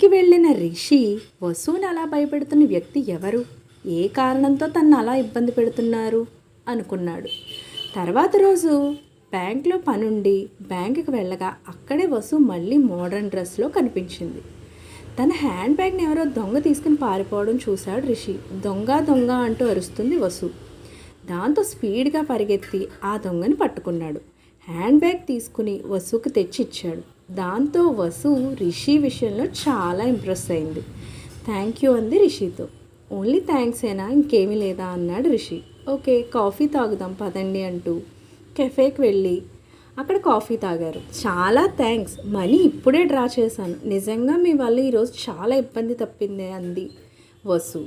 ఇంటికి వెళ్ళిన రిషి వసుని అలా భయపెడుతున్న వ్యక్తి ఎవరు? ఏ కారణంతో తను అలా ఇబ్బంది పెడుతున్నారు? అనుకున్నాడు. తర్వాత రోజు బ్యాంక్లో పనుండి బ్యాంకుకి వెళ్ళగా అక్కడే వసు మళ్ళీ మోడర్న్ డ్రెస్లో కనిపించింది. తన హ్యాండ్ బ్యాగ్ని ఎవరో దొంగ తీసుకుని పారిపోవడం చూశాడు రిషి. దొంగ దొంగ అంటూ అరుస్తుంది వసు. దాంతో స్పీడ్గా పరిగెత్తి ఆ దొంగని పట్టుకున్నాడు. హ్యాండ్ బ్యాగ్ తీసుకుని వసుకు తెచ్చి ఇచ్చాడు దాంతో వసు రిషి విషయంలో చాలా ఇంప్రెస్ అయింది. థ్యాంక్ యూ అంది రిషితో. ఓన్లీ థ్యాంక్స్ అయినా ఇంకేమీ లేదా? అన్నాడు రిషి. ఓకే కాఫీ తాగుదాం పదండి అంటూ. కెఫేకి వెళ్ళి అక్కడ కాఫీ తాగారు. చాలా థ్యాంక్స్. మనీ ఇప్పుడే డ్రా చేశాను. నిజంగా మీ వల్ల ఈరోజు చాలా ఇబ్బంది తప్పింది అంది వసు.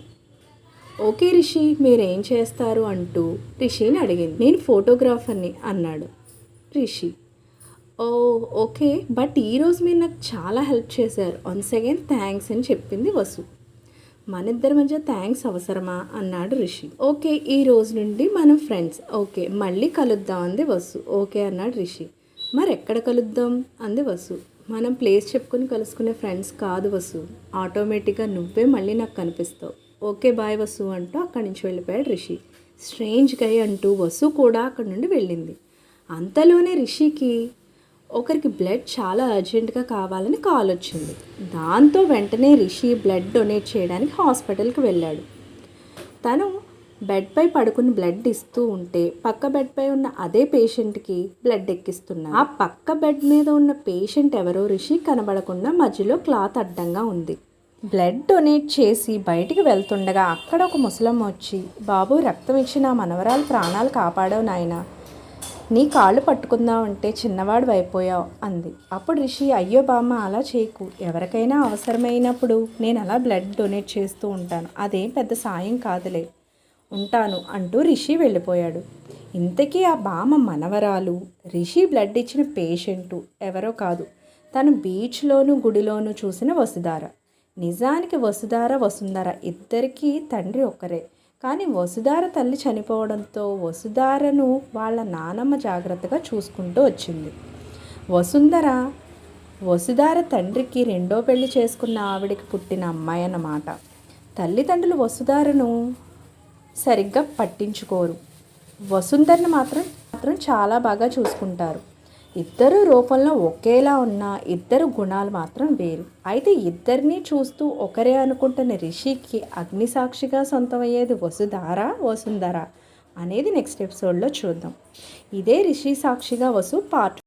ఓకే రిషి మీరేం చేస్తారు? అంటూ రిషిని అడిగింది. నేను ఫోటోగ్రాఫర్ని అన్నాడు రిషి. ఓ ఓకే బట్ ఈరోజు మీరు నాకు చాలా హెల్ప్ చేశారు. వన్స్ అగైన్ థ్యాంక్స్ అని చెప్పింది వసు. మన ఇద్దరి మధ్య థ్యాంక్స్ అవసరమా? అన్నాడు రిషి. ఓకే ఈ రోజు నుండి మనం ఫ్రెండ్స్ ఓకే మళ్ళీ కలుద్దాం అంది వసు. ఓకే అన్నాడు రిషి. మరి ఎక్కడ కలుద్దాం? అంది వసు. మనం ప్లేస్ చెప్పుకుని కలుసుకునే ఫ్రెండ్స్ కాదు వసు. ఆటోమేటిక్గా నువ్వే మళ్ళీ నాకు కనిపిస్తావు. ఓకే బాయ్ వసు అంటూ అక్కడి నుంచి వెళ్ళిపోయాడు రిషి. స్ట్రేంజ్ గై అంటూ వసు కూడా అక్కడి నుండి వెళ్ళింది. అంతలోనే రిషికి ఒకరికి బ్లడ్ చాలా అర్జెంటుగా కావాలని కాల్ వచ్చింది. దాంతో వెంటనే రిషి బ్లడ్ డొనేట్ చేయడానికి హాస్పిటల్కి వెళ్ళాడు. తను బెడ్పై పడుకుని బ్లడ్ ఇస్తూ ఉంటే పక్క బెడ్పై ఉన్న అదే పేషెంట్కి బ్లడ్ ఎక్కిస్తున్నారు ఆ పక్క బెడ్ మీద ఉన్న పేషెంట్ ఎవరో రిషి కనబడకుండా మధ్యలో క్లాత్ అడ్డంగా ఉంది. బ్లడ్ డొనేట్ చేసి బయటికి వెళ్తుండగా అక్కడ ఒక ముసలమ్మ వచ్చి బాబు రక్తం ఇచ్చిన మనవరాలు ప్రాణాలు కాపాడవు నాయనా. నీ కాళ్ళు పట్టుకుందామంటే చిన్నవాడు అయిపోయావు అంది. అప్పుడు రిషి అయ్యో బామ్మ అలా చేయకు. ఎవరికైనా అవసరమైనప్పుడు నేను అలా బ్లడ్ డొనేట్ చేస్తూ ఉంటాను. అదేం పెద్ద సాయం కాదులే. ఉంటాను అంటూ రిషి వెళ్ళిపోయాడు. ఇంతకీ ఆ బామ్మ మనవరాలు రిషి బ్లడ్ ఇచ్చిన పేషెంటు ఎవరో కాదు. తను బీచ్లోను గుడిలోను చూసిన వసుధార. నిజానికి వసుధార వసుంధర ఇద్దరికీ తండ్రి ఒక్కరే. కానీ వసుధార తల్లి చనిపోవడంతో వసుధారను వాళ్ళ నానమ్మ జాగ్రత్తగా చూసుకుంటూ వచ్చింది. వసుంధర వసుధార తండ్రికి రెండో పెళ్ళి చేసుకున్న ఆవిడికి పుట్టిన అమ్మాయి అన్నమాట. తల్లిదండ్రులు వసుధారను సరిగ్గా పట్టించుకోరు. వసుంధరను మాత్రం మాత్రం చాలా బాగా చూసుకుంటారు. ఇద్దరు రూపంలో ఒకేలా ఉన్న ఇద్దరు గుణాలు మాత్రం వేరు. అయితే ఇద్దరినీ చూస్తూ ఒకరే అనుకుంటున్న రిషికి అగ్నిసాక్షిగా సొంతమయ్యేది వసుధార వసుంధర అనేది నెక్స్ట్ ఎపిసోడ్లో చూద్దాం. ఇదే రిషి సాక్షిగా వసు పార్ట్